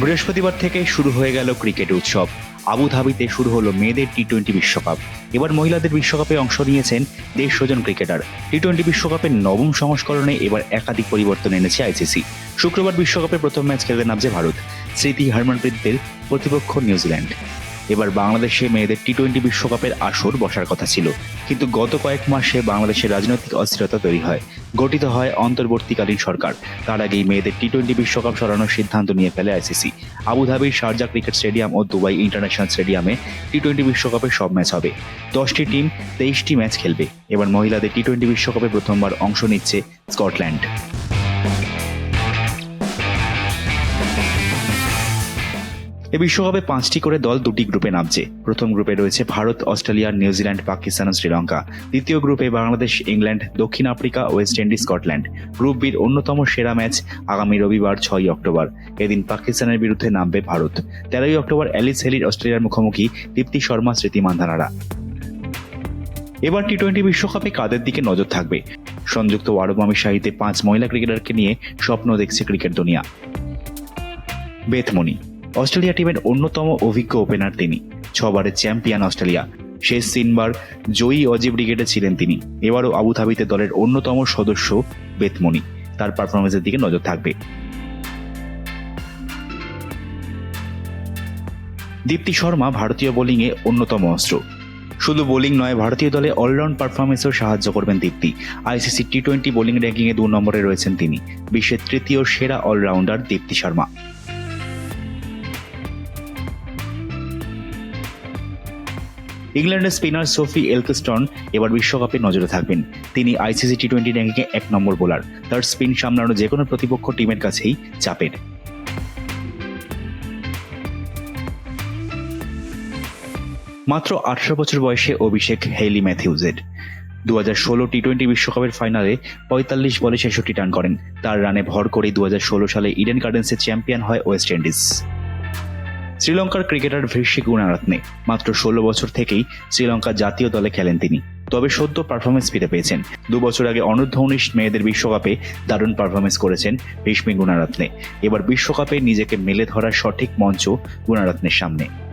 বৃহস্পতিবার থেকে শুরু হয়ে গেল ক্রিকেট উৎসব। আবুধাবিতে শুরু হলো মেয়েদের টি টোয়েন্টি বিশ্বকাপ। এবার মহিলাদের বিশ্বকাপে অংশ নিয়েছেন দেড়শো জন ক্রিকেটার। টি টোয়েন্টি বিশ্বকাপের নবম সংস্করণে এবার একাধিক পরিবর্তন এনেছে আইসিসি শুক্রবার বিশ্বকাপে প্রথম ম্যাচ খেলতে নামছে ভারত। স্মৃতি হারমনপ্রীতদের প্রতিপক্ষ নিউজিল্যান্ড। এবার বাংলাদেশে মেয়েদের টি টোয়েন্টি বিশ্বকাপের আসর বসার কথা ছিল। কিন্তু গত কয়েক মাসে বাংলাদেশের রাজনৈতিক অস্থিরতা তৈরি হয়। গঠিত হয় অন্তর্বর্তীকালীন সরকার। তার আগেই মেয়েদের টি টোয়েন্টি বিশ্বকাপ সরানোর সিদ্ধান্ত নিয়ে ফেলে আইসিসি আবুধাবির শারজা ক্রিকেট স্টেডিয়াম ও দুবাই ইন্টারন্যাশনাল স্টেডিয়ামে টি টোয়েন্টি বিশ্বকাপের সব ম্যাচ হবে। দশটি টিম তেইশটি ম্যাচ খেলবে। এবার মহিলাদের টি টোয়েন্টি বিশ্বকাপে প্রথমবার অংশ নিচ্ছে স্কটল্যান্ড। এ বিশ্বকাপে পাঁচটি করে দল দুটি গ্রুপে নামছে। প্রথম গ্রুপে রয়েছে Bharat, Australia, New Zealand, Pakistan ও শ্রীলঙ্কা। দ্বিতীয় গ্রুপে বাংলাদেশ, ইংল্যান্ড, দক্ষিণ Africa, West Indies, Scotland. Group বির অন্যতম সেরা ম্যাচ আগামী রবিবার, ছয়ই অক্টোবর। এদিন পাকিস্তানের বিরুদ্ধে নামবে ভারত। তেরোই অক্টোবর অ্যালিস হেলির অস্ট্রেলিয়ার মুখোমুখি দীপ্তি শর্মা, স্মৃতি মান্ধানারা। এবার টি টোয়েন্টি বিশ্বকাপে কাদের দিকে নজর থাকবে? সংযুক্ত আরব আমিরশাহিতে পাঁচ মহিলা ক্রিকেটারকে নিয়ে স্বপ্ন দেখছে ক্রিকেট দুনিয়া। বেথমনি অস্ট্রেলিয়া টিমের অন্যতম অভিজ্ঞ ওপেনার তিনি। ছবারের চ্যাম্পিয়ন অস্ট্রেলিয়া। শেষ তিনবার জয়ী অজিব ব্রিগেডে ছিলেন তিনি। এবারও আবুধাবিতে দলের অন্যতম সদস্য বেতমনি তার পারফরমেন্সের দিকে নজর থাকবে। দীপ্তি শর্মা ভারতীয় বোলিংয়ে অন্যতম অস্ত্র। শুধু বোলিং নয়, ভারতীয় দলে অলরাউন্ড পারফরমেন্সেও সাহায্য করবেন Deepti. ICC T twenty bowling র্যাঙ্কিংয়ে দু নম্বরে রয়েছেন তিনি। বিশ্বের তৃতীয় সেরা অলরাউন্ডার দীপ্তি শর্মা। ইংল্যান্ডের স্পিনার সোফি এলকেস্টন এবার বিশ্বকাপে নজরে থাকবেন। তিনি আইসিসি টি টোয়েন্টি র্যাঙ্কিংয়ে এক নম্বর বোলার। তার স্পিন সামলানো যে কোনো প্রতিপক্ষ টিমের কাছেই চাপের। মাত্র আঠারো বছর বয়সে অভিষেক হেইলি ম্যাথিউজের। দু হাজার ষোলো টি টোয়েন্টি বিশ্বকাপের ফাইনালে পঁয়তাল্লিশ বলে ছেষট্টি রান করেন। তার রানে ভর করে দু হাজার ষোলো সালে ইডেন গার্ডেন্সে চ্যাম্পিয়ন হয় ওয়েস্ট ইন্ডিজ। শ্রীলঙ্কার ক্রিকেটার ভির্সি গুণারত্নে মাত্র ষোলো বছর থেকেই শ্রীলঙ্কা জাতীয় দলে খেলেন তিনি। তবে সদ্য পারফরমেন্স ফিরে পেয়েছেন। দু বছর আগে অনূর্ধ্ব উনিশ মেয়েদের বিশ্বকাপে দারুণ পারফরমেন্স করেছেন ভীষ্মী গুণারত্নে এবার বিশ্বকাপে নিজেকে মেলে ধরার সঠিক মঞ্চ গুণারত্নের সামনে।